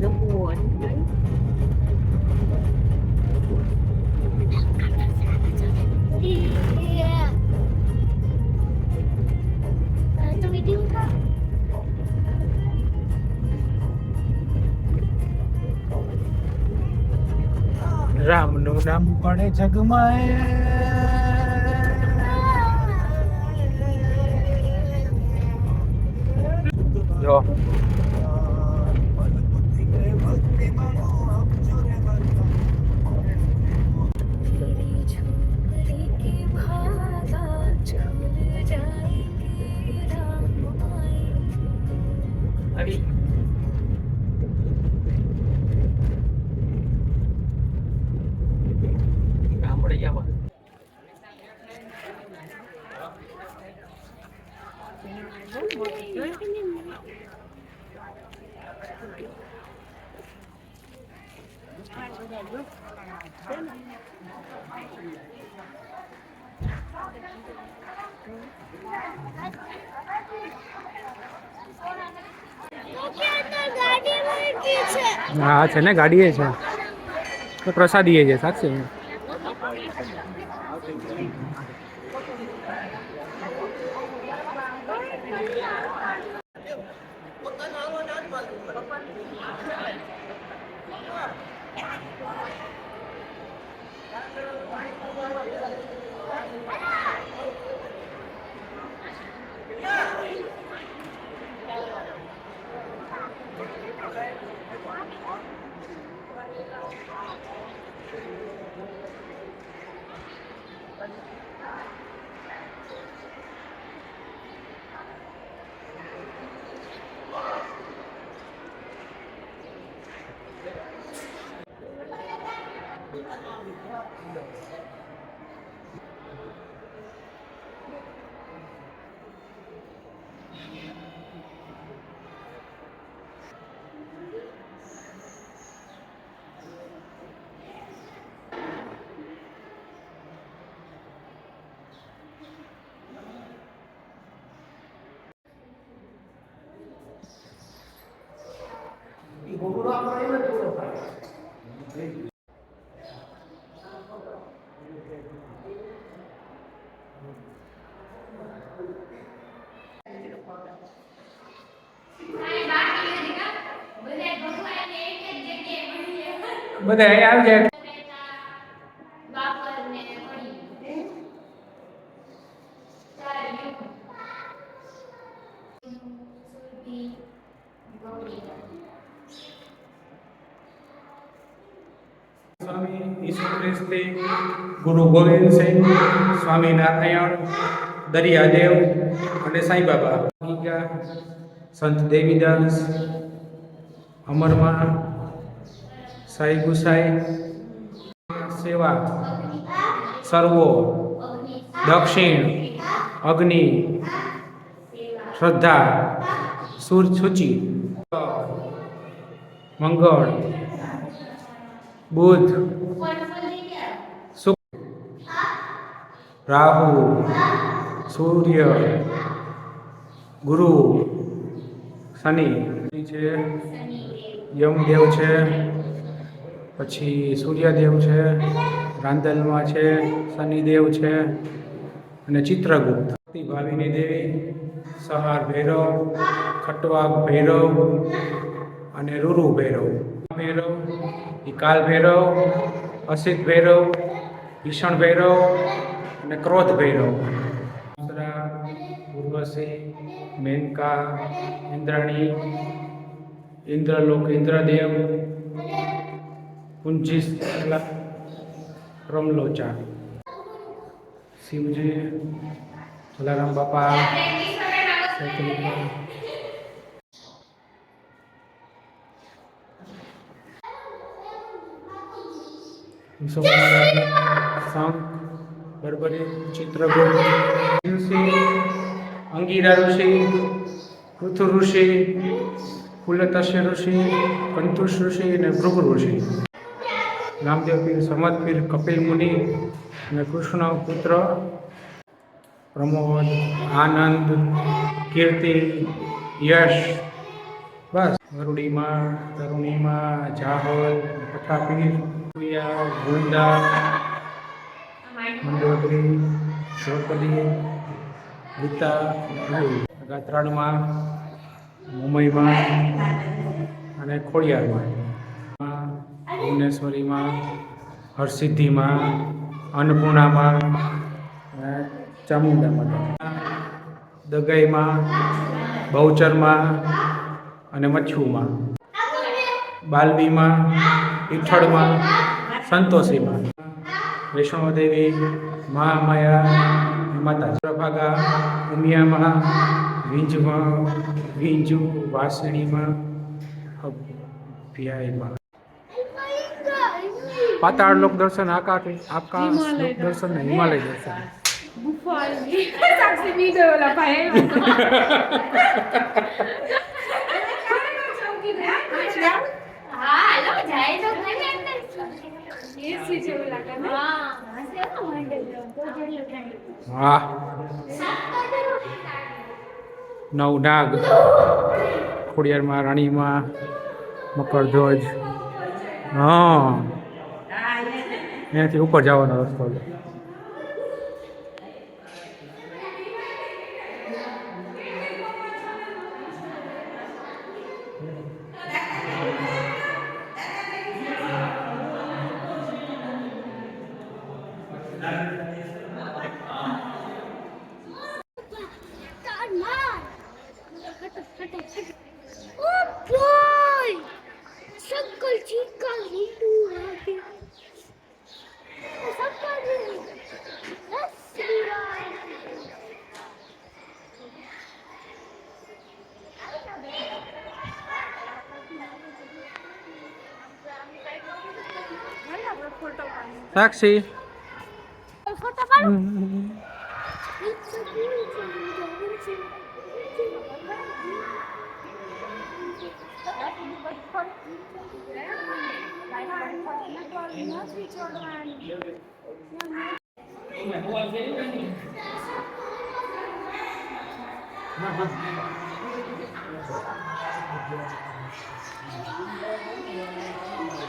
The board. Yeah. Ano video ka? રામનું નામ પડે જગમાં 終わり。હા છે ને ગાડી એ છે. તો પ્રસાદી એ છે સાચી? બધા અહીં આવી જાય સ્વામી ઈસુ ખ્રિસ્તી ગુરુ ગોવિંદસિંહ સ્વામી નારાયણ દરિયાદેવ અને સાંઈબાબા ગીગા સંત દેવીદાસ અમરમાં સાઈ ગુસાઈ સેવા સર્વો દક્ષિણ અગ્નિ શ્રદ્ધા સુર સૂચિ મંગળ બુધ શુક્ર રાહુ સૂર્ય ગુરુ શનિ છે યમદેવ છે પછી સૂર્યદેવ છે રાંદલમાં છે, શનિદેવ છે અને ચિત્રગુપ્ત. ભાવિની દેવી, સહાર ભૈરવ ખટવાગ ભૈરવ અને રૂરુ ભૈરવ. ભૈરવ કાલ ભૈરવ અસિત ભૈરવ, ભીષણ ભૈરવ અને ક્રોધ ભૈરવ. ઉર્વશી, મેનકા, ઇન્દ્રાણી, ઇન્દ્રલોક, ઇન્દ્રદેવ કુંજી રમલોચા શિવજી, જલારામ બાપા શંખ બરબરી ચિત્રગુપ્ત ઋષિ અંગીરા ઋષિ પૃથુ ઋષિ ફુલતસ્ય ઋષિ, કંતુષ ઋષિ અને ભૃગુ ઋષિ. રામદેવ પીર સમદ પીર, કપિલ મુનિ અને કૃષ્ણ પુત્ર, પ્રમોદ, આનંદ, કીર્તિ, યશ, બસ. વરુડીમાં તરુણીમાં, જાહોલ, પઠાપીર કુયા ગુંદા, મંડોદરી, દ્રૌપદી, ગીતા ગાત્રાણમાં મુંબઈમાં અને ખોડિયારમાં. ભુવનેશ્વરીમાં, હરસિદ્ધિમાં, અન્નપૂર્ણામાં ચામુંડામાં. દગાઈમાં, બહુચરમાં અને મચ્છુમાં. બાલવીમાં ઈઠળમાં, સંતોષીમાં. વૈષ્ણવદેવી મહામાયા, માતા. ચંદ્રભાગા ઉમિયામાં વિંજમાં વિંજુ વાસણીમાં અભ્યાયમાં. પાતાળ લોક દર્શન આકાશ આકાશ લોક દર્શન. ને હિમાલય દર્શન. નવ નાગ ખોડિયારમાં રાણીમાં મકરધ્વજ. હા. એનાથી ઉપર જવાનો રસ્તો છે. સાક્ષી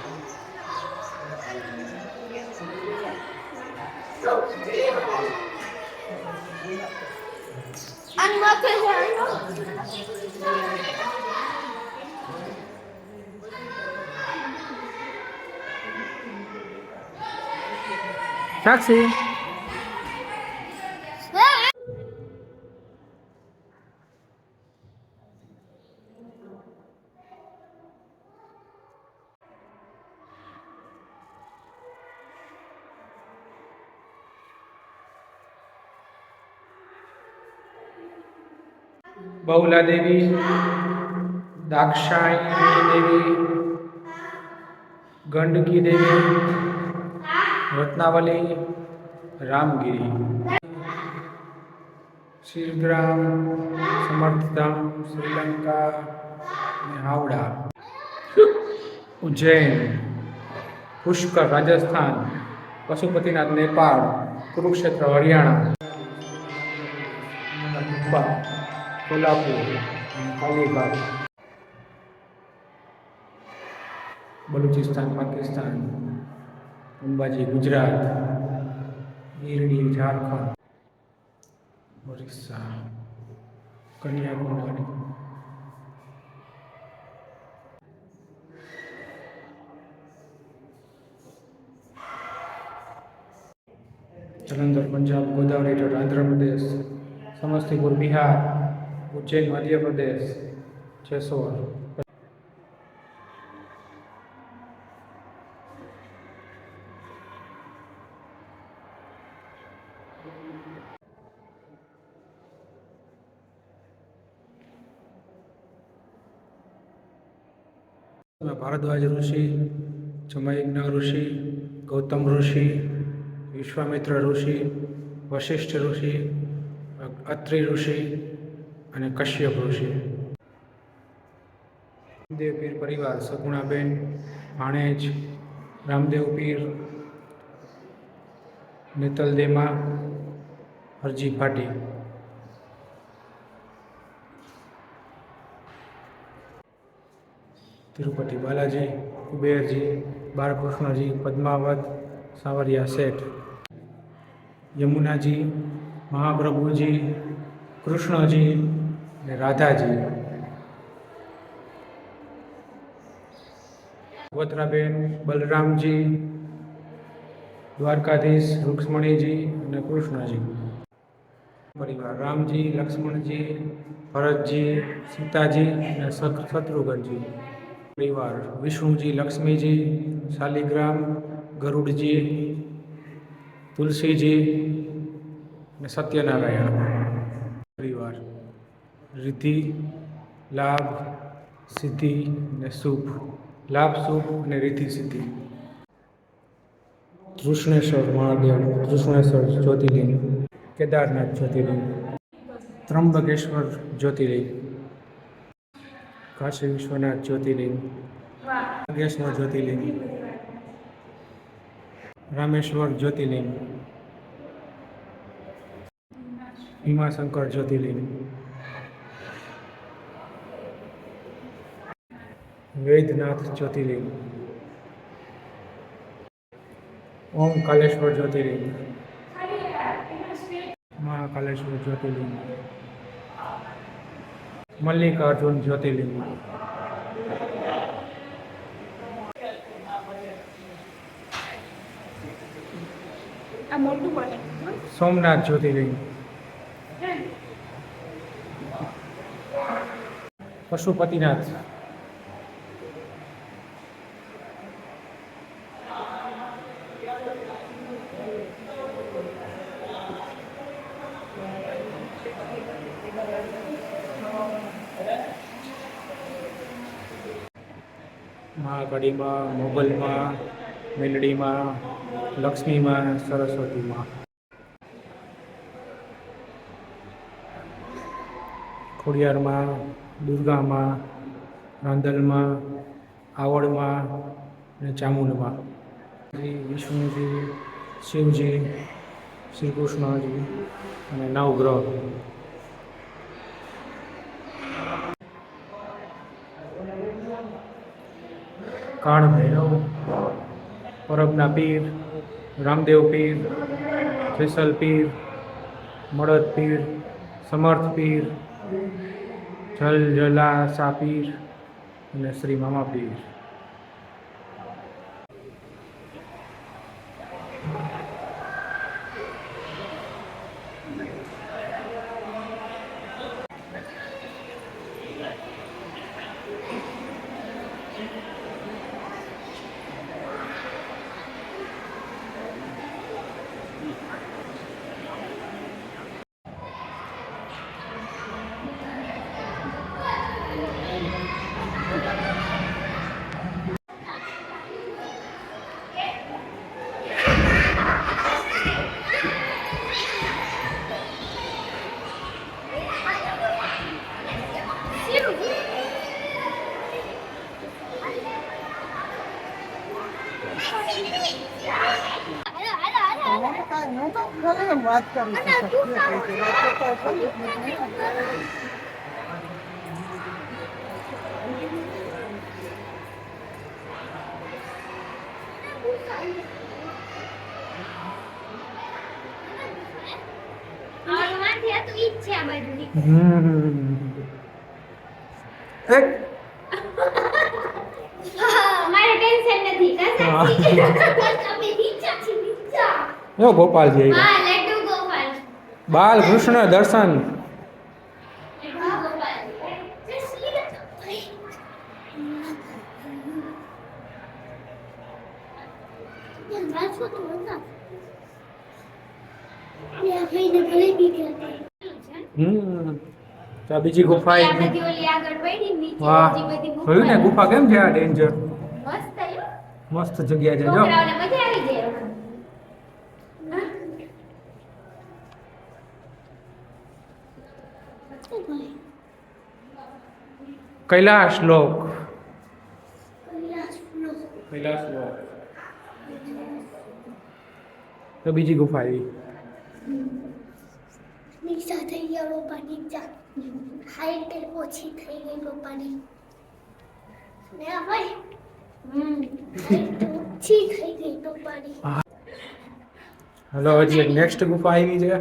Thank you. પાડી સાક્ષી ફોટો પાડો સાક્ષી બહુલા દેવી દાક્ષાયણી દેવી ગંડકી દેવી રત્નાવલી, રામગીરી. શિરગ્રામ સમર્થધામ શ્રીલંકા હાવડા. ઉજ્જૈન, પુષ્કર, રાજસ્થાન, પશુપતિનાથ, નેપાળ, કુરુક્ષેત્ર, હરિયાણા. કોલ્હાપુર અલીબાગ બલુચિસ્તાન, પાકિસ્તાન, અંબાજી, ગુજરાત, ગીરડી, ઝારખંડ, ઓરિસ્સા, કન્યાકુમારી. જલંધર પંજાબ, ગોદાવરી આંધ્રપ્રદેશ સમસ્તીપુર, બિહાર ઉજ્જૈન મધ્યપ્રદેશ જેસોર. ભારદ્વાજ ઋષિ જમૈજ્ઞ ઋષિ, ગૌતમ ઋષિ, વિશ્વામિત્ર ઋષિ, વશિષ્ઠ ઋષિ અત્રિ ઋષિ અને કશ્યપ ઋષિ. રામદેવ પીર પરિવાર, સગુણાબેન, ભાણેજ, રામદેવ પીર નેતલદેમા હરજી ભાટી. તિરુપતિ બાલાજી, કુબેરજી, બાળકૃષ્ણજી, પદ્માવત, સાવરિયા શેઠ. યમુનાજી, મહાપ્રભુજી, કૃષ્ણજી અને રાધાજી. ગોત્રાબેન, બલરામજી, દ્વારકાધીશ, રૂક્ષ્મણીજી અને કૃષ્ણજી. પરિવાર રામજી, લક્ષ્મણજી, ભરતજી, સીતાજી અને શત- શત્રુઘ્નજી. પરિવાર વિષ્ણુજી, લક્ષ્મીજી, શાલિગ્રામ, ગરુડજી, તુલસીજી અને સત્યનારાયણ. પરિવાર રિદ્ધિ, લાભ, સિદ્ધિ અને શુભ લાભ શુભ અને રિદ્ધિ, સિદ્ધિ. કૃષ્ણેશ્વર મહાદેવ, કૃષ્ણેશ્વર જ્યોતિર્લિંગ, કેદારનાથ જ્યોતિર્લિંગ ત્રંબકેશ્વર જ્યોતિર્લિંગ, કાશી વિશ્વનાથ જ્યોતિર્લિંગ નાગેશ્વર જ્યોતિર્લિંગ, રામેશ્વર જ્યોતિર્લિંગ ભીમાશંકર જ્યોતિર્લિંગ. વૈદ્યનાથ જ્યોતિર્લિંગ. ઓમ કાલેશ્વર જ્યોતિર્લિંગ. મહાકાલેશ્વર જ્યોતિર્લિંગ. મલ્લિકાર્જુન જ્યોતિર્લિંગ. સોમનાથ જ્યોતિર્લિંગ. પશુપતિનાથ. મહાકડીમાં મોગલમાં, મેલડીમાં, લક્ષ્મીમાં, સરસ્વતીમાં. ખોડિયારમાં, દુર્ગામાં રાંદલમાં આવડમાં અને ચામુંડમાં. શ્રી વિષ્ણુજી, શિવજી, શ્રી કૃષ્ણજી અને નવગ્રહ. કાળ ભૈરવ, પરબના પીર, રામદેવ પીર જેસલ પીર, મળદ પીર, સમર્થ પીર, જલ જલાસા પીર અને શ્રી મામા પીર વાત કરું છું હનુમાનથી હતું ઈ જ છે આ બાજુની હમ. એક મારે ટેન્શન નથી ગોપાલજી આવ્યા. બાલકૃષ્ણ દર્શન. બીજી ગુફા વાહ જોયું ને ગુફા કેમ છે આ ડેન્જર મસ્ત મસ્ત જગ્યા છે જો છોકરાઓને મજા આવી જાય હા? કૈલાસ લોક. કૈલાસ લોક. તો બીજી ગુફા આવી. નીચા થઈ ગયા પપ્પા નીચા હાઈટ ઓછી થઈ ગઈ પપ્પાની ને ભાઈ હલો હજી નેક્સ્ટ ગુફા આવી છે.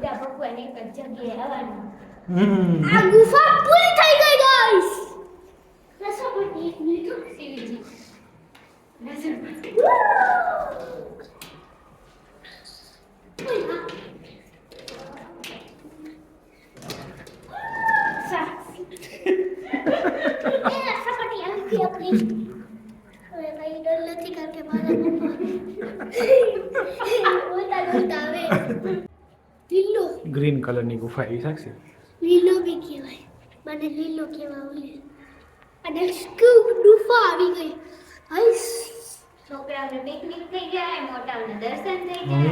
બધા ભગવાન એક જ જગ્યાએ આવવાનું. આ ગુફા પૂરી થઈ ગઈ ગાઈસ રસોપતિ એક મિનિટ સીવીજી રસોપતિ લીલો કલરની ગુફા એવી સાક્ષી લીલો બી કહેવાય. મને લીલો કહેવા ઓલે અને ગુફા આવી ગઈ. હાય. છોકરાઓને પિકનિક થઈ જાય મોટાઓને દર્શન થઈ જાય.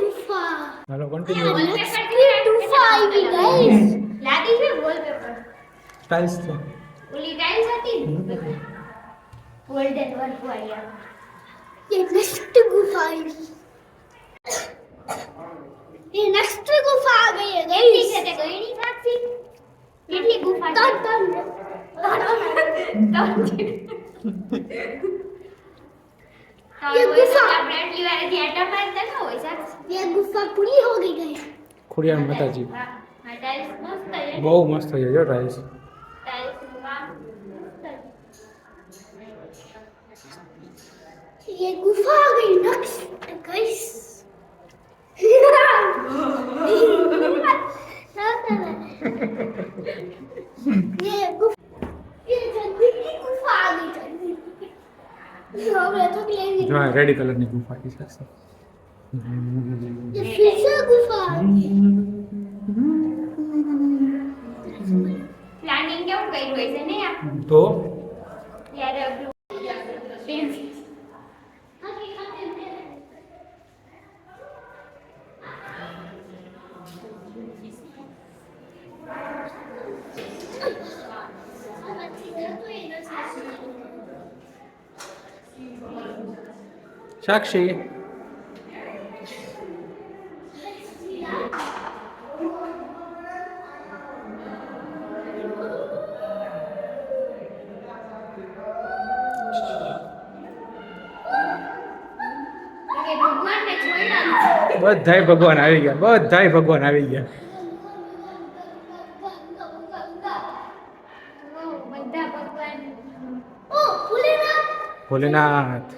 ગુફા. आई ये नेक्स्ट गुफा आ गई है गई છે તે ગઈ ની સાક્ષી કેટલી ગુફા છે ત્રણ ये गुफा फ्रेंडली वाले જે આટા મારતા ન હોય સાક્ષી ये गुफा पूरी हो गई गई ખોડિયાર માતાજી હા હા ટાઇલ્સ મસ્ત છે બહુ મસ્ત છે જો ટાઇલ્સ ટાઇલ્સ નું કામ ये गुफा आ गई नेक्स्ट गाइस ये गुफा ये जल्दी की गुफा आ गई जल्दी હવે તો લેવી જો રેડ કલરની ગુફા આવી સાક્ષી ये फिर से गुफा आ गई પ્લાનિંગ કેવું કર્યું હોય છે ને આ તો સાક્ષી. બધાય ભગવાન આવી ગયા બધાય ભગવાન આવી ગયા. ભોલેનાથ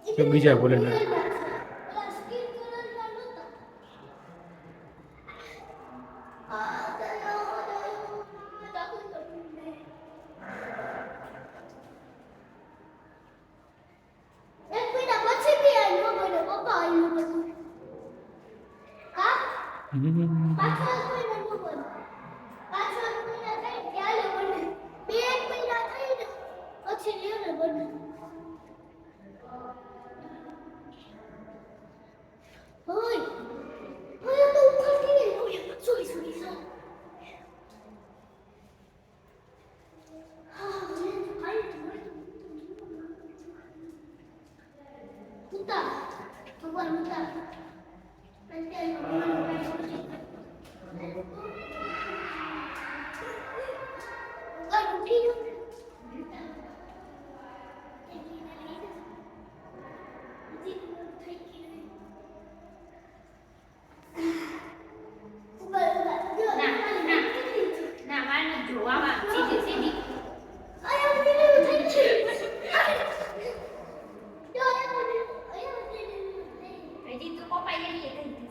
મસ્ત છે કે બીજા ભોલેનાથ એક મહિના પછી બી આવ્યો મને પપ્પા આવ્યું બધું કા હમ. પાછો એક મહિના નો બને પાછો એક મહિના થાય ત્યારે બને બે એક મહિના થાય ને પછી લ્યો ને બને ઓય ઓય તો ઉખડતી ગઈ ઓય સોરી સોરી સોરી હા મને આઈ કુતા ભગવાન કુતા હજી તો પપ્પા એ કહી દીધું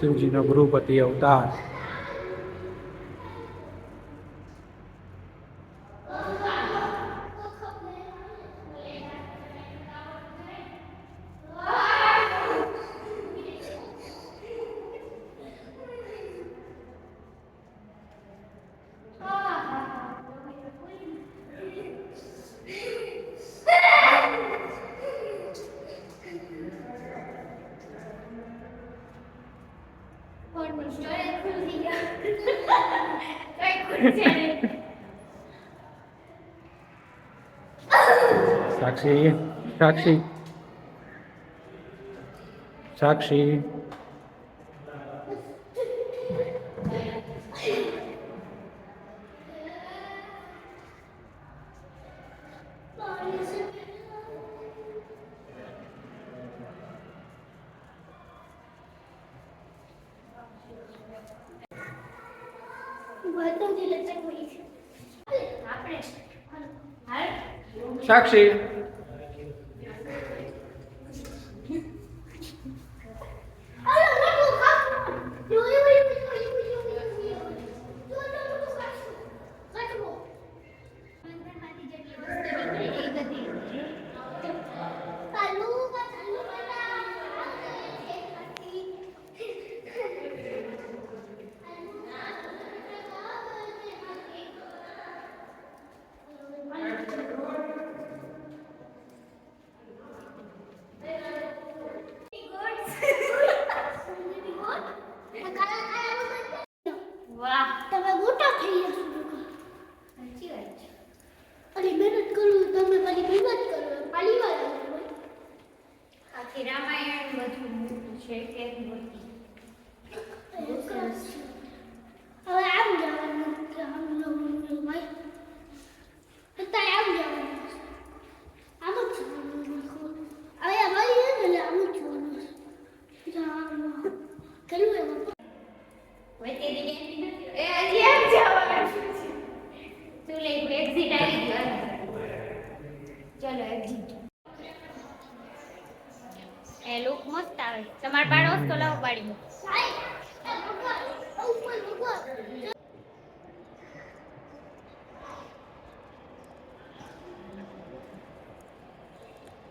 શિવજીનો ગૃહપતિ અવતાર. સાક્ષી સાક્ષી. સાક્ષી. Roxy.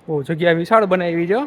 બહુ જગ્યા વિશાળ બનાવી છે